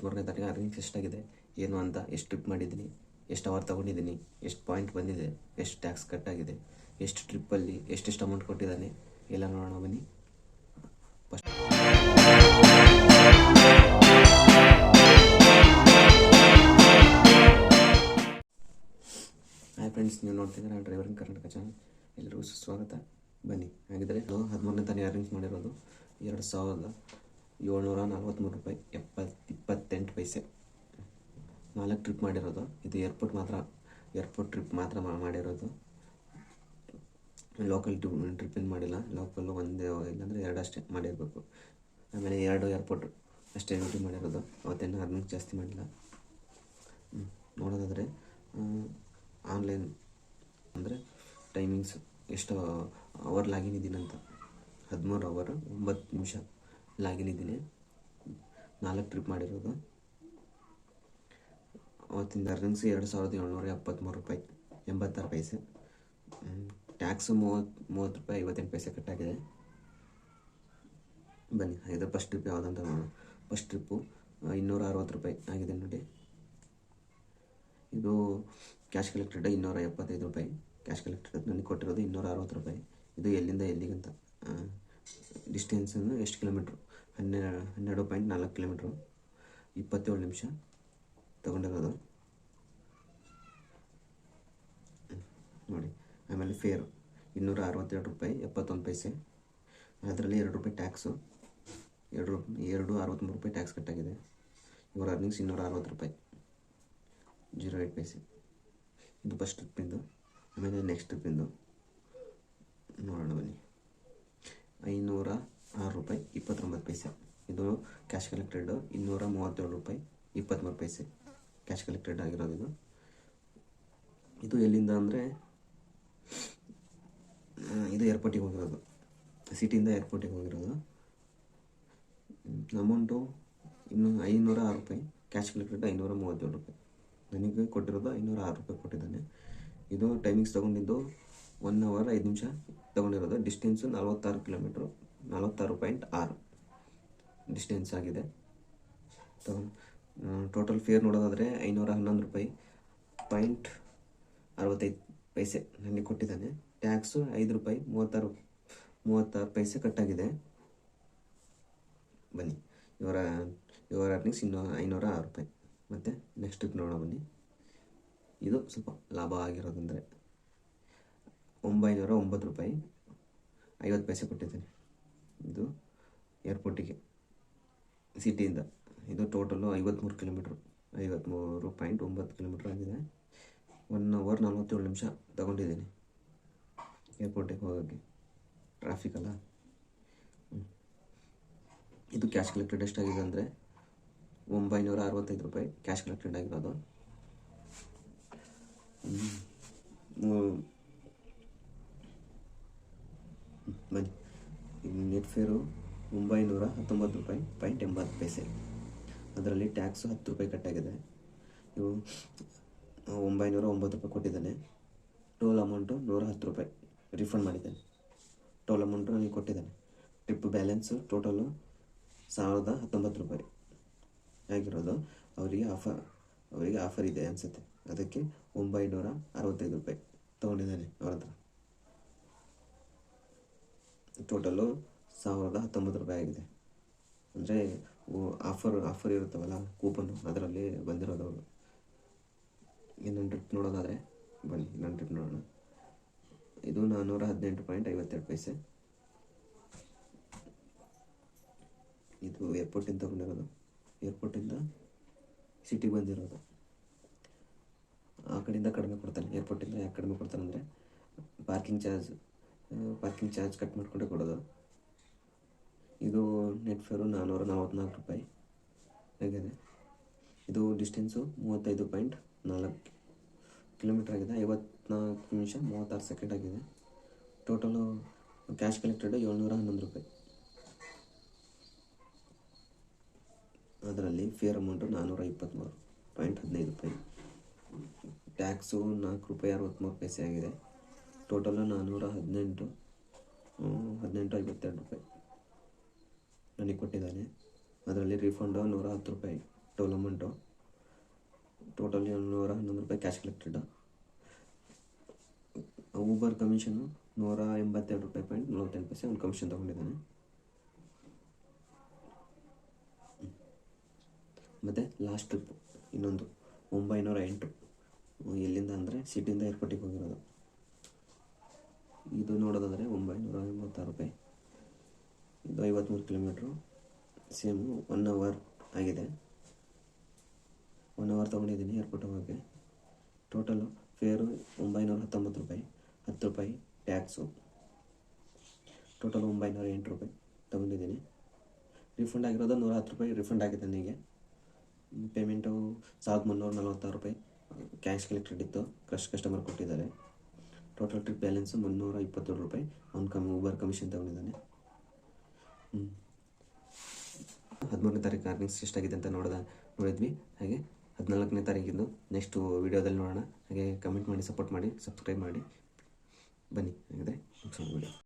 ಹದಿಮೂರನೇ ತಾರೀಕು ಅರ್ನಿಂಗ್ಸ್ ಎಷ್ಟಾಗಿದೆ ಏನು ಅಂತ, ಎಷ್ಟು ಟ್ರಿಪ್ ಮಾಡಿದ್ದೀನಿ, ಎಷ್ಟು ಅವರ್ ತೊಗೊಂಡಿದ್ದೀನಿ, ಎಷ್ಟು ಪಾಯಿಂಟ್ ಬಂದಿದೆ, ಎಷ್ಟು ಟ್ಯಾಕ್ಸ್ ಕಟ್ಟಾಗಿದೆ ಎಷ್ಟು ಟ್ರಿಪ್ಪಲ್ಲಿ ಎಷ್ಟೆಷ್ಟು ಅಮೌಂಟ್ ಕೊಟ್ಟಿದ್ದಾನೆ, ಎಲ್ಲ ನೋಡೋಣ ಬನ್ನಿ. ಫಸ್ಟ್ ಹಾಯ್ ಫ್ರೆಂಡ್ಸ್ ನೀವು ನೋಡ್ತಿದ್ದೀರಾ ಡ್ರೈವರ್ ಕರ್ನಾಟಕ ಚಾನಲ್ ಎಲ್ಲರಿಗೂ ಸುಸ್ವಾಗತ. ಬನ್ನಿ ಹಾಗಿದ್ರೆ ನಾವು ಹದಿಮೂರನೇ ತಾನೇ ಅರೇಂಜ್ ಮಾಡಿರೋದು. ಎರಡು ಸಾವಿರದ ಏಳ್ನೂರ ನಲ್ವತ್ತ್ಮೂರು ರೂಪಾಯಿ ಎಪ್ಪತ್ತು ಇಪ್ಪತ್ತೆಂಟು ಪೈಸೆ. ನಾಲ್ಕು ಟ್ರಿಪ್ ಮಾಡಿರೋದು. ಇದು ಏರ್ಪೋರ್ಟ್ ಮಾತ್ರ ಏರ್ಪೋರ್ಟ್ ಟ್ರಿಪ್ ಮಾತ್ರ ಮಾಡಿರೋದು. ಲೋಕಲ್ ಟ್ರಿಪ್ ಟ್ರಿಪ್ ಮಾಡಿಲ್ಲ. ಲೋಕಲ್ಲು ಒಂದೇ, ಇಲ್ಲಾಂದರೆ ಎರಡು ಅಷ್ಟೇ ಮಾಡಿರಬೇಕು. ಆಮೇಲೆ ಎರಡು ಏರ್ಪೋರ್ಟ್ ಅಷ್ಟೇ ಡ್ಯೂಟಿ ಮಾಡಿರೋದು. ಅವತ್ತೇನು ಅರ್ನಿಂಗ್ ಜಾಸ್ತಿ ಮಾಡಿಲ್ಲ. ನೋಡೋದಾದರೆ ಆನ್ಲೈನ್ ಅಂದರೆ ಟೈಮಿಂಗ್ಸ್ ಎಷ್ಟು ಅವರ್ ಲಾಗಿನ್ ಇದ್ದೀನಂತ ಹದಿಮೂರು ಅವರ್ ಒಂಬತ್ತು ನಿಮಿಷ. ಲಾಗಿನ್ ಇದ್ದೀನಿ. ನಾಲ್ಕು ಟ್ರಿಪ್ ಮಾಡಿರೋದು. ಅವತ್ತಿಂದ ಅರ್ನಿಂಗ್ಸ್ ಎರಡು ಸಾವಿರದ ಏಳ್ನೂರ ಎಪ್ಪತ್ತ್ಮೂರು ರೂಪಾಯಿ, ಎಂಬತ್ತಾರು ಪೈಸೆ. ಟ್ಯಾಕ್ಸು ಮೂವತ್ತು ಮೂವತ್ತು ರೂಪಾಯಿ ಐವತ್ತೆಂಟು ಪೈಸೆ ಕಟ್ಟಾಗಿದೆ ಬನ್ನಿ, ಇದು ಫಸ್ಟ್ ಟ್ರಿಪ್ ಯಾವುದಂತ ನೋಡೋಣ. ಫಸ್ಟ್ ಟ್ರಿಪ್ಪು ಇನ್ನೂರ ಅರವತ್ತು ರೂಪಾಯಿ ಆಗಿದೆ ನೋಡಿ. ಇದು ಕ್ಯಾಶ್ ಕಲೆಕ್ಟೆಡ್ ಇನ್ನೂರ ಎಪ್ಪತ್ತೈದು ರೂಪಾಯಿ. ಕ್ಯಾಶ್ ಕಲೆಕ್ಟೆಡ್ ನನಗೆ ಕೊಟ್ಟಿರೋದು ಇನ್ನೂರ ಅರವತ್ತು ರೂಪಾಯಿ. ಇದು ಎಲ್ಲಿಂದ ಎಲ್ಲಿಗಂತ ಡಿಸ್ಟೆನ್ಸನ್ನು ಎಷ್ಟು ಕಿಲೋಮೀಟ್ರು ಹನ್ನೆರಡು ಹನ್ನೆರಡು ಪಾಯಿಂಟ್ ನಾಲ್ಕು ಕಿಲೋಮೀಟ್ರು. ಇಪ್ಪತ್ತೇಳು ನಿಮಿಷ. ತೊಗೊಂಡಿರೋದು. ನೋಡಿ, ಆಮೇಲೆ ಫೇರು. ಇನ್ನೂರ ಅರವತ್ತೆರಡು ರೂಪಾಯಿ, ಎಪ್ಪತ್ತೊಂದು ಪೈಸೆ. ಅದರಲ್ಲಿ ಎರಡು ರೂಪಾಯಿ ಟ್ಯಾಕ್ಸು. ಎರಡು ಎರಡು ಅರವತ್ತ್ಮೂರು ರೂಪಾಯಿ ಟ್ಯಾಕ್ಸ್ ಕಟ್ಟಾಗಿದೆ. ಇವರ ಅರ್ನಿಂಗ್ಸ್ ಇನ್ನೂರ ಅರವತ್ತು ರೂಪಾಯಿ. ಜೀರೋ ಏಟ್ ಪೈಸೆ. ಇದು ಫಸ್ಟ್ ಟ್ರಿಪ್ಪಿಂದು ಆಮೇಲೆ ನೆಕ್ಸ್ಟ್ ಟ್ರಿಪ್ಪಿಂದು ನೋಡೋಣ ಬನ್ನಿ. ಐನೂರ ಆರು ರೂಪಾಯಿ, ಇಪ್ಪತ್ತೊಂಬತ್ತು ಪೈಸೆ. ಇದು ಕ್ಯಾಶ್ ಕಲೆಕ್ಟೆಡ್ ಇನ್ನೂರ ಮೂವತ್ತೇಳು ರೂಪಾಯಿ ಇಪ್ಪತ್ತ್ಮೂರು ಪೈಸೆ ಕ್ಯಾಶ್ ಕಲೆಕ್ಟೆಡ್ ಆಗಿರೋದು ಇದು. ಇದು ಎಲ್ಲಿಂದ ಅಂದರೆ ಇದು ಏರ್ಪೋರ್ಟಿಗೆ ಹೋಗಿರೋದು. ಸಿಟಿಯಿಂದ ಏರ್ಪೋರ್ಟಿಗೆ ಹೋಗಿರೋದು. ಅಮೌಂಟು ಇನ್ನು ಐನೂರ ಆರು ರೂಪಾಯಿ ಕ್ಯಾಶ್ ಕಲೆಕ್ಟೆಡ್ ಐನೂರ ಮೂವತ್ತೇಳು ರೂಪಾಯಿ. ನನಗೆ ಕೊಟ್ಟಿರೋದು ಐನೂರ ಆರು ರೂಪಾಯಿ ಕೊಟ್ಟಿದ್ದಾನೆ. ಇದು ಟೈಮಿಂಗ್ಸ್ ತೊಗೊಂಡಿದ್ದು ಒನ್ ಅವರ್ ಐದು ನಿಮಿಷ ತೊಗೊಂಡಿರೋದು. ಡಿಸ್ಟೆನ್ಸು ನಲ್ವತ್ತಾರು ಕಿಲೋಮೀಟ್ರು ನಲ್ವತ್ತಾರು ಪಾಯಿಂಟ್ ಆರು ಡಿಸ್ಟೆನ್ಸ್ ಆಗಿದೆ. ಟೋಟಲ್ ಫೇರ್ ನೋಡೋದಾದರೆ ಐನೂರ ಹನ್ನೊಂದು ರೂಪಾಯಿ. ಪಾಯಿಂಟ್ ಅರವತ್ತೈದು ಪೈಸೆ ನನಗೆ ಕೊಟ್ಟಿದ್ದಾನೆ. ಟ್ಯಾಕ್ಸು ಐದು ರೂಪಾಯಿ, ಮೂವತ್ತಾರು ಮೂವತ್ತಾರು ಪೈಸೆ ಕಟ್ಟಾಗಿದೆ. ಬನ್ನಿ, ಇವರ ಇವರ ಅರ್ನಿಂಗ್ಸ್ ಇನ್ನೂ ಐನೂರ ಆರು ರೂಪಾಯಿ. ಮತ್ತು ನೆಕ್ಸ್ಟ್ ನೋಡೋಣ ಬನ್ನಿ. ಇದು ಸ್ವಲ್ಪ ಲಾಭ ಆಗಿರೋದಂದರೆ ಒಂಬೈನೂರ ಒಂಬತ್ತು ರೂಪಾಯಿ ಐವತ್ತು ಪೈಸೆ ಕೊಟ್ಟಿದ್ದೇನೆ. ಇದು ಏರ್ಪೋರ್ಟಿಗೆ ಸಿಟಿಯಿಂದ ಇದು. ಟೋಟಲು ಐವತ್ತ್ಮೂರು ಕಿಲೋಮೀಟ್ರ್ ಐವತ್ತ್ಮೂರು ಪಾಯಿಂಟ್ ಒಂಬತ್ತು ಕಿಲೋಮೀಟ್ರ್ ಆಗಿದೆ. ಒನ್ ಅವರ್ ನಲ್ವತ್ತೇಳು ನಿಮಿಷ ತಗೊಂಡಿದ್ದೀನಿ ಏರ್ಪೋರ್ಟಿಗೆ ಹೋಗೋಕ್ಕೆ. ಟ್ರಾಫಿಕ್ ಅಲ್ಲ. ಇದು ಕ್ಯಾಶ್ ಕಲೆಕ್ಟೆಡ್ ಎಷ್ಟಾಗಿದೆ ಅಂದರೆ ಒಂಬೈನೂರ ಅರವತ್ತೈದು ರೂಪಾಯಿ ಕ್ಯಾಶ್ ಕಲೆಕ್ಟೆಡ್ ಆಗಿರೋದು ಬನ್ನಿ. ಇದು ನೆಟ್ ಫೇರು ಒಂಬೈನೂರ ಹತ್ತೊಂಬತ್ತು ರೂಪಾಯಿ ಪಾಯಿಂಟ್ ಎಂಬತ್ತು ಪೈಸೆ ಅದರಲ್ಲಿ ಟ್ಯಾಕ್ಸು ಹತ್ತು ರೂಪಾಯಿ ಕಟ್ಟಾಗಿದೆ ಇವು ಒಂಬೈನೂರ ಒಂಬತ್ತು ರೂಪಾಯಿ ಕೊಟ್ಟಿದ್ದಾನೆ. ಟೋಲ್ ಅಮೌಂಟು ನೂರ ಹತ್ತು ರೂಪಾಯಿ. ರಿಫಂಡ್ ಮಾಡಿದ್ದಾನೆ. ಟೋಲ್ ಅಮೌಂಟು ನನಗೆ ಕೊಟ್ಟಿದ್ದಾನೆ. ಟ್ರಿಪ್ ಬ್ಯಾಲೆನ್ಸು ಟೋಟಲು ಸಾವಿರದ ಹತ್ತೊಂಬತ್ತು ರೂಪಾಯಿ. ಆಗಿರೋದು ಅವರಿಗೆ ಆಫರ್ ಅವರಿಗೆ ಆಫರ್ ಇದೆ ಅನಿಸುತ್ತೆ. ಅದಕ್ಕೆ ಒಂಬೈನೂರ ಅರವತ್ತೈದು ರೂಪಾಯಿ ತೊಗೊಂಡಿದ್ದಾನೆ ಅವ್ರ ಹತ್ರ. ಟೋಟಲು ಸಾವಿರದ ಹತ್ತೊಂಬತ್ತು ರೂಪಾಯಿ ಆಗಿದೆ. ಅಂದರೆ ಆಫರ್ ಆಫರ್ ಇರುತ್ತವಲ್ಲ ಕೂಪನ್ನು ಅದರಲ್ಲಿ ಬಂದಿರೋದು ಅವರು. ಇನ್ನೊಂದು ಟ್ರಿಪ್ ನೋಡೋದಾದರೆ, ಬನ್ನಿ, ಇನ್ನೊಂದು ಟ್ರಿಪ್ ನೋಡೋಣ. ಇದು ನಾನ್ನೂರ ಹದಿನೆಂಟು ಪಾಯಿಂಟ್ ಐವತ್ತೆರಡು ಪೈಸೆ. ಇದು ಏರ್ಪೋರ್ಟಿಂದ ತಗೊಂಡಿರೋದು. ಏರ್ಪೋರ್ಟಿಂದ ಸಿಟಿಗೆ ಬಂದಿರೋದು. ಆ ಕಡೆಯಿಂದ ಕಡಿಮೆ ಕೊಡ್ತಾನೆ ಏರ್ಪೋರ್ಟಿಂದ ಯಾಕೆ ಕಡಿಮೆ ಕೊಡ್ತಾನೆ ಅಂದರೆ parking charge parking charge cut ಮಾಡಿಕೊಂಡೇ ಕೊಡೋದು. ಇದು ನೆಟ್ ಫೇರು ನಾನ್ನೂರ ನಲ್ವತ್ನಾಲ್ಕು ರೂಪಾಯಿ. ಆಗಿದೆ ಇದು ಡಿಸ್ಟೆನ್ಸು ಮೂವತ್ತೈದು ಪಾಯಿಂಟ್ ನಾಲ್ಕು ಕಿಲೋಮೀಟ್ರ್ ಆಗಿದೆ. ಐವತ್ನಾಲ್ಕು ನಿಮಿಷ ಮೂವತ್ತಾರು ಸೆಕೆಂಡ್ ಆಗಿದೆ. ಟೋಟಲು ಕ್ಯಾಶ್ ಕಲೆಕ್ಟೆಡ್ ಏಳ್ನೂರ ಹನ್ನೊಂದು ರೂಪಾಯಿ. ಅದರಲ್ಲಿ ಫೇರ್ ಅಮೌಂಟು ನಾನ್ನೂರ ಇಪ್ಪತ್ತ್ಮೂರು ಪಾಯಿಂಟ್ ಹದಿನೈದು ರೂಪಾಯಿ. ಟ್ಯಾಕ್ಸು ನಾಲ್ಕು ರೂಪಾಯಿ ಅರವತ್ತ್ಮೂರು ಪೈಸೆ ಆಗಿದೆ. ಟೋಟಲು ನಾನ್ನೂರ ಹದಿನೆಂಟು ಹದಿನೆಂಟು ಐವತ್ತೆರಡು ರೂಪಾಯಿ ನನಗೆ ಕೊಟ್ಟಿದ್ದಾನೆ. ಅದರಲ್ಲಿ ರೀಫಂಡು ನೂರ ಹತ್ತು ರೂಪಾಯಿ ಟೋಲ್ ಹನ್ನೊಂದು ರೂಪಾಯಿ ಕ್ಯಾಶ್ ಕಲೆಕ್ಟೆಡ್ ಊಬರ್ ಕಮಿಷನು ನೂರ ಎಂಬತ್ತೆರಡು ರೂಪಾಯಿ ಪಾಯಿಂಟ್ ನಲವತ್ತೆಂಟು ಪೈಸೆ ಅವ್ನು ಕಮಿಷನ್ ತೊಗೊಂಡಿದ್ದಾನೆ. ಮತ್ತು ಲಾಸ್ಟ್ ಟ್ರಿಪ್ ಇನ್ನೊಂದು ಒಂಬೈನೂರ ಎಂಟು. ಎಲ್ಲಿಂದ ಅಂದರೆ ಸಿಟಿಯಿಂದ ಏರ್ಪೋರ್ಟಿಗೆ ಹೋಗಿರೋದು. ಇದು ನೋಡೋದಾದರೆ ಒಂಬೈನೂರ ಎಂಬತ್ತಾರು ರೂಪಾಯಿ. ಇದು ಐವತ್ತ್ಮೂರು ಕಿಲೋಮೀಟ್ರು. ಸೇಮು ಒನ್ ಅವರ್ ಆಗಿದೆ. ಒನ್ ಅವರ್ ತೊಗೊಂಡಿದ್ದೀನಿ ಏರ್ಪೋರ್ಟ್ ಹೋಗೋಕ್ಕೆ. ಟೋಟಲು ಫೇರು ಒಂಬೈನೂರ ಹತ್ತೊಂಬತ್ತು ರೂಪಾಯಿ. ಹತ್ತು ರೂಪಾಯಿ ಟ್ಯಾಕ್ಸು ಟೋಟಲ್ ಒಂಬೈನೂರ ಎಂಟು ರೂಪಾಯಿ ತೊಗೊಂಡಿದ್ದೀನಿ. ರಿಫಂಡ್ ಆಗಿರೋದು ನೂರ ಹತ್ತು ರೂಪಾಯಿ ರಿಫಂಡ್ ಆಗಿದೆ ನನಗೆ. ಪೇಮೆಂಟು ಸಾವಿರದ ಮುನ್ನೂರ ನಲ್ವತ್ತಾರು ರೂಪಾಯಿ ಕ್ಯಾಶ್ ಕಲೆಕ್ಟೆಡ್ ಇತ್ತು. ಕ್ರಶ್ ಕಸ್ಟಮರ್ ಕೊಟ್ಟಿದ್ದಾರೆ. ಟೋಟಲ್ ಟ್ರಿಪ್ ಬ್ಯಾಲೆನ್ಸು ಮುನ್ನೂರ ಇಪ್ಪತ್ತೇಳು ರೂಪಾಯಿ. ಅವ್ನು ಕಮ್ ಊಬರ್ ಕಮಿಷನ್ ತೊಗೊಂಡಿದ್ದಾನೆ. ಹ್ಞೂ ಹದಿಮೂರನೇ ತಾರೀಕು ಅರ್ನಿಂಗ್ಸ್ ಎಷ್ಟಾಗಿದೆ ಅಂತ ನೋಡಿದ, ನೋಡಿದ್ವಿ. ಹಾಗೆ ಹದಿನಾಲ್ಕನೇ ತಾರೀಕಿಂದು ನೆಕ್ಸ್ಟು ವೀಡಿಯೋದಲ್ಲಿ ನೋಡೋಣ. ಹಾಗೆ ಕಮೆಂಟ್ ಮಾಡಿ ಸಪೋರ್ಟ್ ಮಾಡಿ ಸಬ್ಸ್ಕ್ರೈಬ್ ಮಾಡಿ. ಬನ್ನಿ, ಹಾಗಾದರೆ ಮುಗಿಸೋಣ ವೀಡಿಯೋ